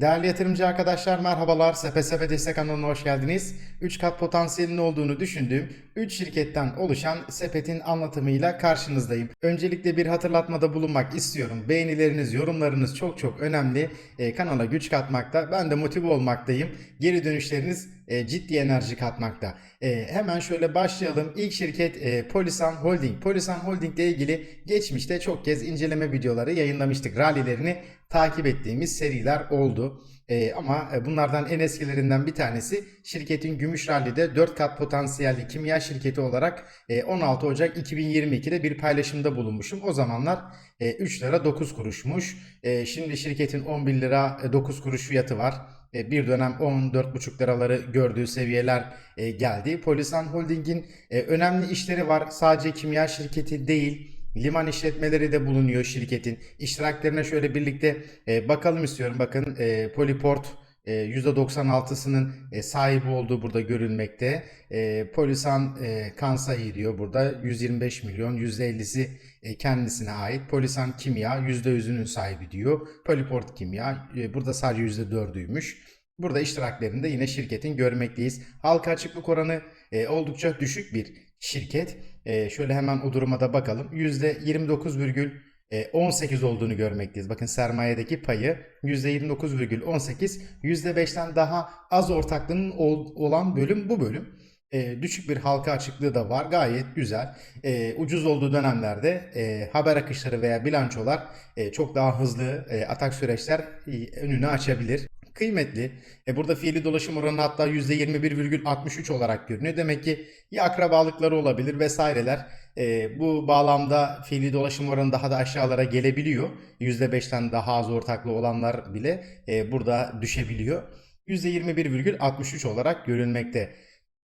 Değerli yatırımcı arkadaşlar merhabalar. SPSP Destek kanalına hoş geldiniz. 3 kat potansiyelinin olduğunu düşündüğüm 3 şirketten oluşan sepetin anlatımıyla karşınızdayım. Öncelikle bir hatırlatmada bulunmak istiyorum. Beğenileriniz, yorumlarınız çok çok önemli. Ee, kanala güç katmakta. Ben de motive olmaktayım. Geri dönüşleriniz e, ciddi enerji katmakta. E, hemen şöyle başlayalım. İlk şirket e, Polisan Holding. Polisan Holding ile ilgili geçmişte çok kez inceleme videoları yayınlamıştık. Rallilerini takip ettiğimiz seriler oldu. E, ama e, bunlardan en eskilerinden bir tanesi şirketin Gümüş Rally'de 4 kat potansiyelli kimya şirketi olarak e, 16 Ocak 2022'de bir paylaşımda bulunmuşum. O zamanlar e, 3 lira 9 kuruşmuş. E, şimdi şirketin 11 lira e, 9 kuruş fiyatı var. E, bir dönem 14,5 liraları gördüğü seviyeler e, geldi. Polisan Holding'in e, önemli işleri var. Sadece kimya şirketi değil. Liman işletmeleri de bulunuyor şirketin. İştiraklerine şöyle birlikte e, bakalım istiyorum. Bakın e, Polyport e, %96'sının e, sahibi olduğu burada görülmekte. E, Polisan e, Kansai diyor burada 125 milyon %50'si e, kendisine ait. Polisan Kimya %100'ünün sahibi diyor. Polyport Kimya e, burada sadece %4'üymüş. Burada iştiraklerinde yine şirketin görmekteyiz. Halka açıklık oranı e, oldukça düşük bir şirket. E, şöyle hemen o duruma da bakalım. %29,18 olduğunu görmekteyiz. Bakın sermayedeki payı %29,18. %5'ten daha az ortaklığının ol- olan bölüm bu bölüm. E, düşük bir halka açıklığı da var. Gayet güzel. E, ucuz olduğu dönemlerde e, haber akışları veya bilançolar e, çok daha hızlı e, atak süreçler e, önünü açabilir. Kıymetli. E, burada fiili dolaşım oranı hatta %21,63 olarak görünüyor. Demek ki ya akrabalıkları olabilir vesaireler. E, bu bağlamda fiili dolaşım oranı daha da aşağılara gelebiliyor. %5'ten daha az ortaklı olanlar bile e, burada düşebiliyor. %21,63 olarak görülmekte.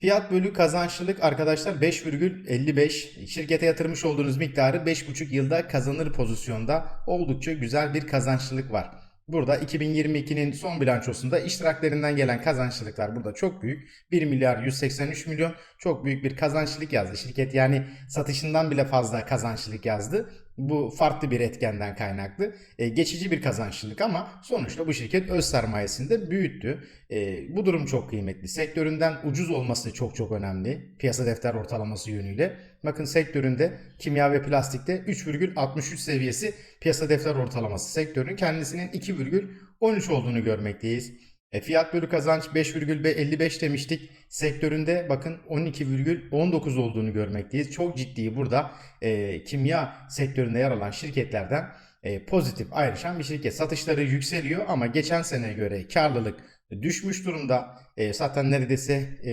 Fiyat bölü kazançlılık arkadaşlar 5,55. Şirkete yatırmış olduğunuz miktarı 5,5 yılda kazanır pozisyonda oldukça güzel bir kazançlılık var. Burada 2022'nin son bilançosunda iştiraklerinden gelen kazançlılıklar burada çok büyük. 1 milyar 183 milyon çok büyük bir kazançlılık yazdı. Şirket yani satışından bile fazla kazançlılık yazdı. Bu farklı bir etkenden kaynaklı. E, geçici bir kazançlılık ama sonuçta bu şirket öz sermayesini de büyüttü. E, bu durum çok kıymetli. Sektöründen ucuz olması çok çok önemli. Piyasa defter ortalaması yönüyle. Bakın sektöründe kimya ve plastikte 3,63 seviyesi piyasa defter ortalaması. Sektörün kendisinin 2,13 olduğunu görmekteyiz. E, fiyat bölü kazanç 5,55 demiştik. Sektöründe bakın 12,19 olduğunu görmekteyiz. Çok ciddi burada e, kimya sektöründe yer alan şirketlerden e, pozitif ayrışan bir şirket. Satışları yükseliyor ama geçen seneye göre karlılık düşmüş durumda. E, zaten neredeyse e,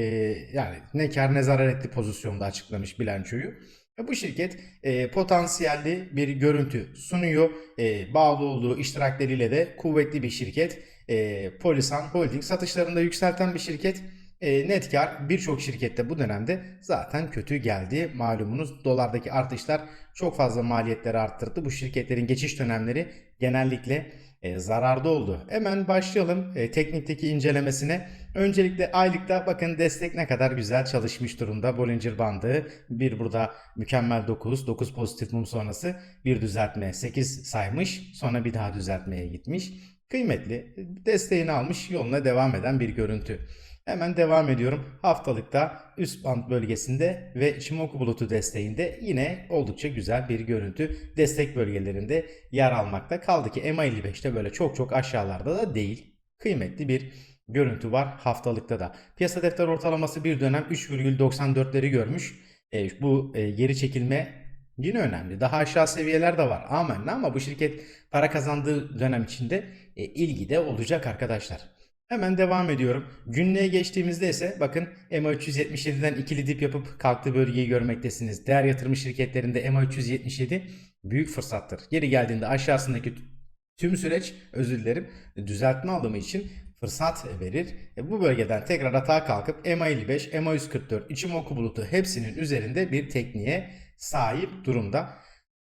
yani ne kar ne zarar etti pozisyonda açıklamış bilançoyu. E, Bu şirket e, potansiyelli bir görüntü sunuyor. E, bağlı olduğu iştirakleriyle de kuvvetli bir şirket. E, Polisan Holding satışlarında yükselten bir şirket. E, net kar birçok şirkette bu dönemde zaten kötü geldi. Malumunuz dolardaki artışlar çok fazla maliyetleri arttırdı. Bu şirketlerin geçiş dönemleri genellikle e, zararda oldu. Hemen başlayalım e, teknikteki incelemesine. Öncelikle aylıkta bakın destek ne kadar güzel çalışmış durumda. Bollinger bandı bir burada mükemmel 9, 9 pozitif mum sonrası bir düzeltme 8 saymış. Sonra bir daha düzeltmeye gitmiş. Kıymetli desteğini almış yoluna devam eden bir görüntü. Hemen devam ediyorum. Haftalıkta üst band bölgesinde ve Shimoku bulutu desteğinde yine oldukça güzel bir görüntü. Destek bölgelerinde yer almakta. Kaldı ki MA55'te böyle çok çok aşağılarda da değil. Kıymetli bir görüntü var haftalıkta da. Piyasa defter ortalaması bir dönem 3,94'leri görmüş. E, bu e, geri çekilme yine önemli. Daha aşağı seviyeler de var. Amenna ama bu şirket para kazandığı dönem içinde e, ilgi de olacak arkadaşlar. Hemen devam ediyorum. Günlüğe geçtiğimizde ise bakın EMA 377'den ikili dip yapıp kalktığı bölgeyi görmektesiniz. Değer yatırım şirketlerinde EMA 377 büyük fırsattır. Geri geldiğinde aşağısındaki tüm süreç özür dilerim düzeltme alımı için fırsat verir. E, bu bölgeden tekrar atağa kalkıp EMA 55, EMA 144, Ichimoku bulutu hepsinin üzerinde bir tekniğe sahip durumda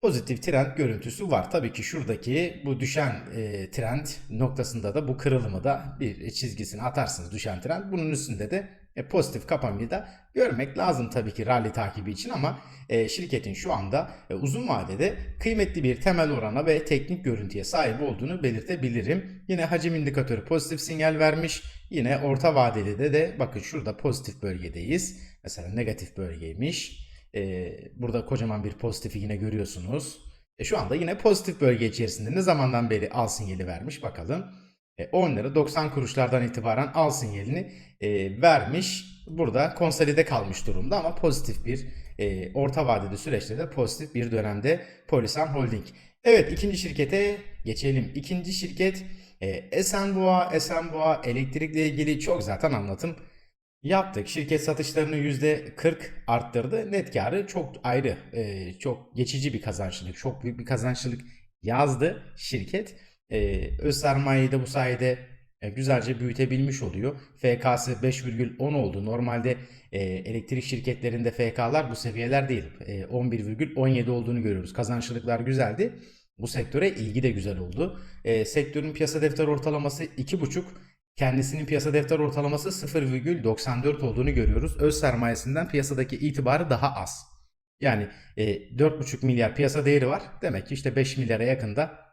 pozitif trend görüntüsü var. Tabii ki şuradaki bu düşen e, trend noktasında da bu kırılımı da bir çizgisini atarsınız düşen trend. Bunun üstünde de e, pozitif kapanmayı da görmek lazım tabii ki rally takibi için ama e, şirketin şu anda e, uzun vadede kıymetli bir temel orana ve teknik görüntüye sahip olduğunu belirtebilirim. Yine hacim indikatörü pozitif sinyal vermiş. Yine orta vadeli de de bakın şurada pozitif bölgedeyiz. Mesela negatif bölgeymiş. E, burada kocaman bir pozitifi yine görüyorsunuz. E, şu anda yine pozitif bölge içerisinde ne zamandan beri al sinyali vermiş bakalım. E, 10 lira 90 kuruşlardan itibaren al sinyalini e, vermiş. Burada konsolide kalmış durumda ama pozitif bir e, orta vadeli süreçte de pozitif bir dönemde Polisan Holding. Evet ikinci şirkete geçelim. İkinci şirket e, Esenboğa. Esenboğa elektrikle ilgili çok zaten anlatım yaptık. Şirket satışlarını %40 arttırdı. Net karı çok ayrı, e, çok geçici bir kazançlılık, çok büyük bir kazançlılık yazdı şirket. E, öz sermayeyi de bu sayede e, güzelce büyütebilmiş oluyor. FK'sı 5,10 oldu. Normalde elektrik şirketlerinde FK'lar bu seviyeler değil. E, 11,17 olduğunu görüyoruz. Kazançlılıklar güzeldi. Bu sektöre ilgi de güzel oldu. E, sektörün piyasa defter ortalaması 2,5. Kendisinin piyasa defter ortalaması 0,94 olduğunu görüyoruz. Öz sermayesinden piyasadaki itibarı daha az. Yani e, 4,5 milyar piyasa değeri var. Demek ki işte 5 milyara yakında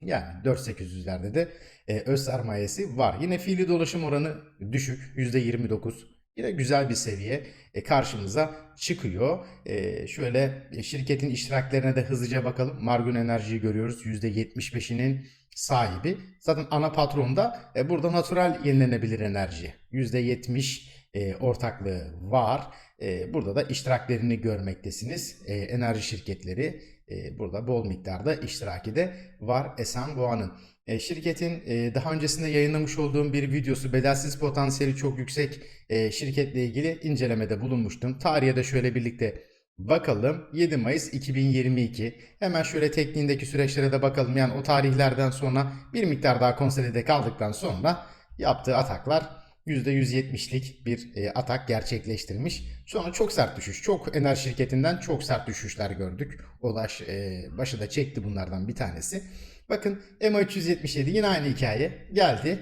yani 4800'lerde de e, öz sermayesi var. Yine fiili dolaşım oranı düşük %29. Yine güzel bir seviye e, karşımıza çıkıyor. E, şöyle e, şirketin iştiraklerine de hızlıca bakalım. Margun Enerji'yi görüyoruz. %75'inin sahibi. Zaten ana patron da burada natural yenilenebilir enerji. %70 e, ortaklığı var. Burada da iştiraklerini görmektesiniz. Enerji şirketleri burada bol miktarda iştiraki de var Esenboğa'nın. E, şirketin e, daha öncesinde yayınlamış olduğum bir videosu bedelsiz potansiyeli çok yüksek e, şirketle ilgili incelemede bulunmuştum. Tarihe de şöyle birlikte bakalım. 7 Mayıs 2022. Hemen şöyle tekniğindeki süreçlere de bakalım. Yani o tarihlerden sonra bir miktar daha konsolide kaldıktan sonra yaptığı ataklar %170'lik bir e, atak gerçekleştirmiş. Sonra çok sert düşüş. Çok enerji şirketinden çok sert düşüşler gördük. Ulaş e, başı da çekti bunlardan bir tanesi. Bakın EMA 377 yine aynı hikaye geldi.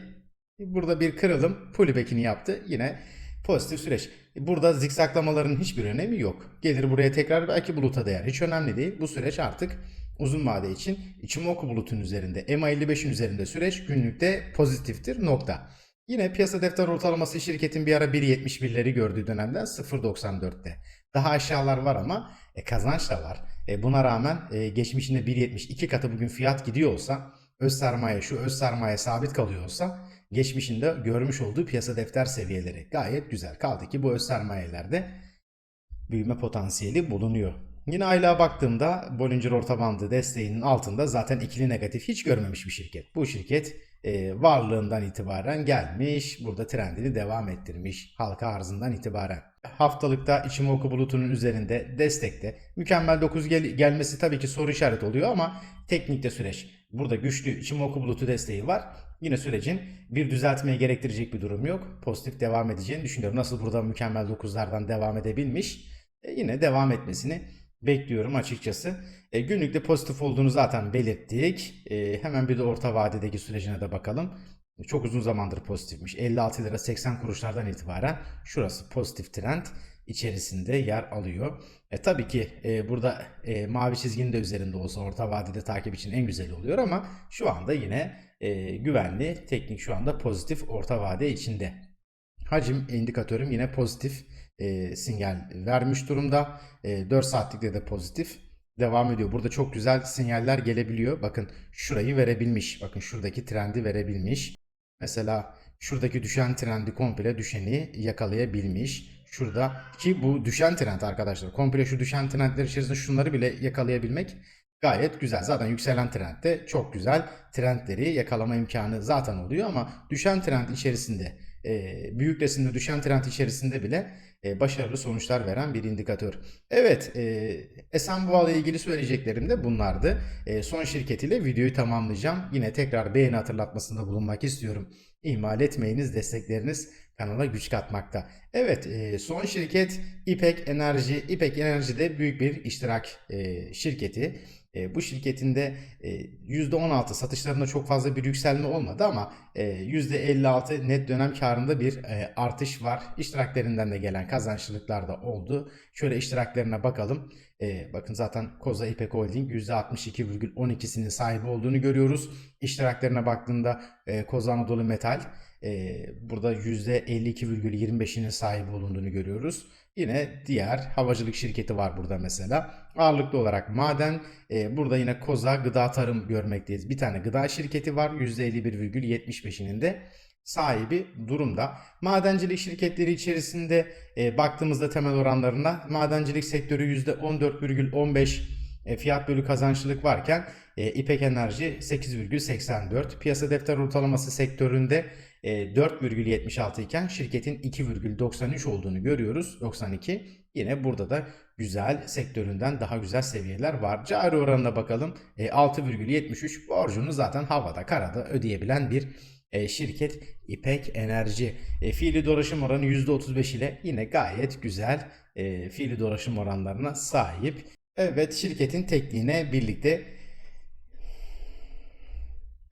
Burada bir kırılım pullback'ini yaptı. Yine pozitif süreç. Burada zikzaklamaların hiçbir önemi yok. Gelir buraya tekrar belki buluta değer. Hiç önemli değil. Bu süreç artık uzun vade için Ichimoku bulutun üzerinde EMA 55'in üzerinde süreç günlükte pozitiftir nokta. Yine piyasa defter ortalaması şirketin bir ara 1.71'leri gördüğü dönemden 0.94'te. Daha aşağılar var ama e, kazanç da var. E, buna rağmen e, geçmişinde 1.72 katı bugün fiyat gidiyor olsa öz sermaye şu öz sermaye sabit kalıyor olsa geçmişinde görmüş olduğu piyasa defter seviyeleri gayet güzel. Kaldı ki bu öz sermayelerde büyüme potansiyeli bulunuyor. Yine aylığa baktığımda Bollinger orta bandı desteğinin altında zaten ikili negatif hiç görmemiş bir şirket. Bu şirket e, varlığından itibaren gelmiş. Burada trendini devam ettirmiş. Halka arzından itibaren. Haftalıkta Ichimoku bulutunun üzerinde destekte. Mükemmel 9 gel- gelmesi tabii ki soru işareti oluyor ama teknikte süreç. Burada güçlü Ichimoku bulutu desteği var. Yine sürecin bir düzeltmeye gerektirecek bir durum yok. Pozitif devam edeceğini düşünüyorum. Nasıl burada mükemmel 9'lardan devam edebilmiş. E, yine devam etmesini bekliyorum açıkçası. E, günlükte pozitif olduğunu zaten belirttik. E, hemen bir de orta vadedeki sürecine de bakalım. Çok uzun zamandır pozitifmiş. 56 lira 80 kuruşlardan itibaren şurası pozitif trend içerisinde yer alıyor. E, tabii ki e, burada e, mavi çizginin de üzerinde olsa orta vadede takip için en güzeli oluyor ama şu anda yine e, güvenli teknik şu anda pozitif orta vade içinde. Hacim indikatörüm yine pozitif e, sinyal vermiş durumda. E, 4 saatlikte de pozitif devam ediyor. Burada çok güzel sinyaller gelebiliyor. Bakın şurayı verebilmiş. Bakın şuradaki trendi verebilmiş. Mesela şuradaki düşen trendi komple düşeni yakalayabilmiş. Şurada ki bu düşen trend arkadaşlar. Komple şu düşen trendler içerisinde şunları bile yakalayabilmek gayet güzel. Zaten yükselen trendde çok güzel trendleri yakalama imkanı zaten oluyor ama düşen trend içerisinde e, büyük resimde düşen trend içerisinde bile başarılı sonuçlar veren bir indikatör. Evet, e, Esenboğa ile ilgili söyleyeceklerim de bunlardı. E, son şirketiyle videoyu tamamlayacağım. Yine tekrar beğeni hatırlatmasında bulunmak istiyorum. İhmal etmeyiniz, destekleriniz kanala güç katmakta. Evet, e, son şirket İpek Enerji. İpek Enerji de büyük bir iştirak e, şirketi. E, bu şirketin de e, %16 satışlarında çok fazla bir yükselme olmadı ama e, %56 net dönem karında bir e, artış var. İştiraklerinden de gelen kazançlılıklar da oldu. Şöyle iştiraklerine bakalım. E, bakın zaten Koza İpek Holding %62,12'sinin sahibi olduğunu görüyoruz. İştiraklerine baktığında e, Koza Anadolu Metal e, burada %52,25'inin sahibi olunduğunu görüyoruz. Yine diğer havacılık şirketi var burada mesela. Ağırlıklı olarak maden. e, burada yine Koza Gıda Tarım görmekteyiz. Bir tane gıda şirketi var. %51,75'inin de sahibi durumda. Madencilik şirketleri içerisinde e, baktığımızda temel oranlarına madencilik sektörü %14,15 e, fiyat bölü kazançlılık varken e, İpek Enerji 8,84. Piyasa defter ortalaması sektöründe 4,76 iken şirketin 2,93 olduğunu görüyoruz. 92. Yine burada da güzel sektöründen daha güzel seviyeler var. Cari oranına bakalım. E, 6,73 borcunu zaten havada karada ödeyebilen bir e, şirket İpek Enerji. E, fiili dolaşım oranı %35 ile yine gayet güzel e, fiili dolaşım oranlarına sahip. Evet şirketin tekniğine birlikte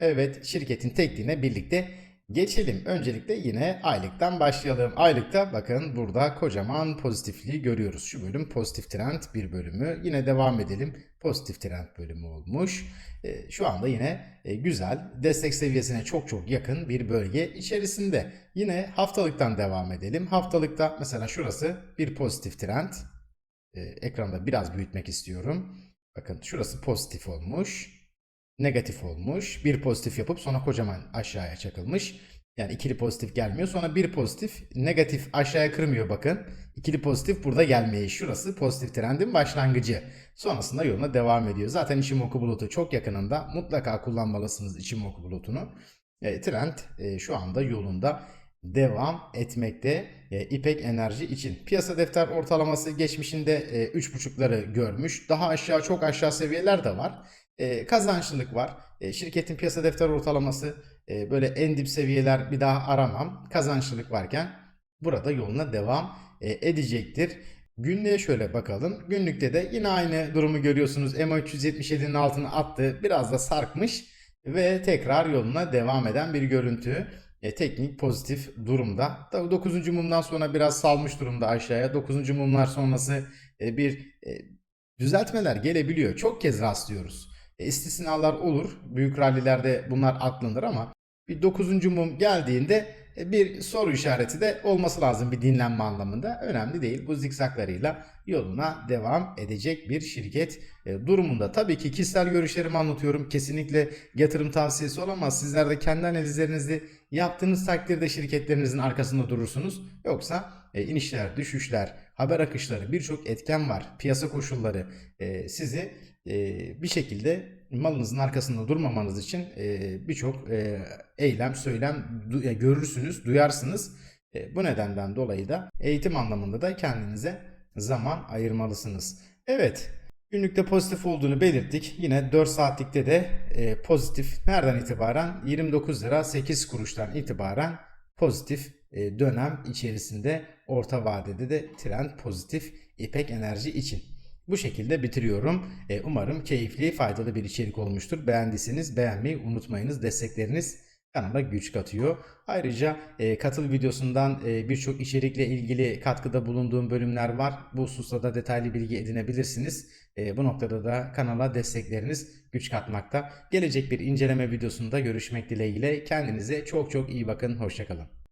Evet şirketin tekniğine birlikte geçelim. Öncelikle yine aylıktan başlayalım. Aylıkta bakın burada kocaman pozitifliği görüyoruz. Şu bölüm pozitif trend bir bölümü. Yine devam edelim. Pozitif trend bölümü olmuş. E, Şu anda yine e, güzel destek seviyesine çok çok yakın bir bölge içerisinde. Yine haftalıktan devam edelim. Haftalıkta mesela şurası bir pozitif trend. E, Ekranda biraz büyütmek istiyorum. Bakın şurası pozitif olmuş negatif olmuş. Bir pozitif yapıp sonra kocaman aşağıya çakılmış. Yani ikili pozitif gelmiyor. Sonra bir pozitif negatif aşağıya kırmıyor bakın. İkili pozitif burada gelmeyi. Şurası pozitif trendin başlangıcı. Sonrasında yoluna devam ediyor. Zaten Ichimoku bulutu çok yakınında. Mutlaka kullanmalısınız Ichimoku bulutunu. E, trend e, şu anda yolunda devam etmekte e, İpek Enerji için. Piyasa defter ortalaması geçmişinde e, 3.5'ları görmüş. Daha aşağı çok aşağı seviyeler de var. E, kazançlılık var. E, şirketin piyasa defter ortalaması e, böyle en dip seviyeler bir daha aramam. Kazançlılık varken burada yoluna devam e, edecektir. Günlüğe şöyle bakalım. Günlükte de yine aynı durumu görüyorsunuz. EMA 377'nin altına attı. Biraz da sarkmış ve tekrar yoluna devam eden bir görüntü. E, teknik pozitif durumda. Tabii 9. mumdan sonra biraz salmış durumda aşağıya. 9. mumlar sonrası e, bir e, düzeltmeler gelebiliyor. Çok kez rastlıyoruz. E, istisnalar olur. Büyük rallilerde bunlar atlanır ama bir 9. mum geldiğinde e, bir soru işareti de olması lazım bir dinlenme anlamında. Önemli değil. Bu zikzaklarıyla yoluna devam edecek bir şirket e, durumunda. Tabii ki kişisel görüşlerimi anlatıyorum. Kesinlikle yatırım tavsiyesi olamaz. Sizler de kendi analizlerinizi yaptığınız takdirde şirketlerinizin arkasında durursunuz. Yoksa inişler, düşüşler, haber akışları birçok etken var. Piyasa koşulları sizi bir şekilde malınızın arkasında durmamanız için birçok eylem, söylem görürsünüz, duyarsınız. Bu nedenden dolayı da eğitim anlamında da kendinize zaman ayırmalısınız. Evet, günlükte pozitif olduğunu belirttik. Yine 4 saatlikte de pozitif. Nereden itibaren? 29 lira 8 kuruştan itibaren pozitif dönem içerisinde orta vadede de trend pozitif İpek Enerji için. Bu şekilde bitiriyorum. E, umarım keyifli, faydalı bir içerik olmuştur. Beğendiyseniz beğenmeyi unutmayınız. Destekleriniz kanala güç katıyor. Ayrıca e, katıl videosundan e, birçok içerikle ilgili katkıda bulunduğum bölümler var. Bu hususta da detaylı bilgi edinebilirsiniz. E, bu noktada da kanala destekleriniz güç katmakta. Gelecek bir inceleme videosunda görüşmek dileğiyle. Kendinize çok çok iyi bakın. Hoşçakalın.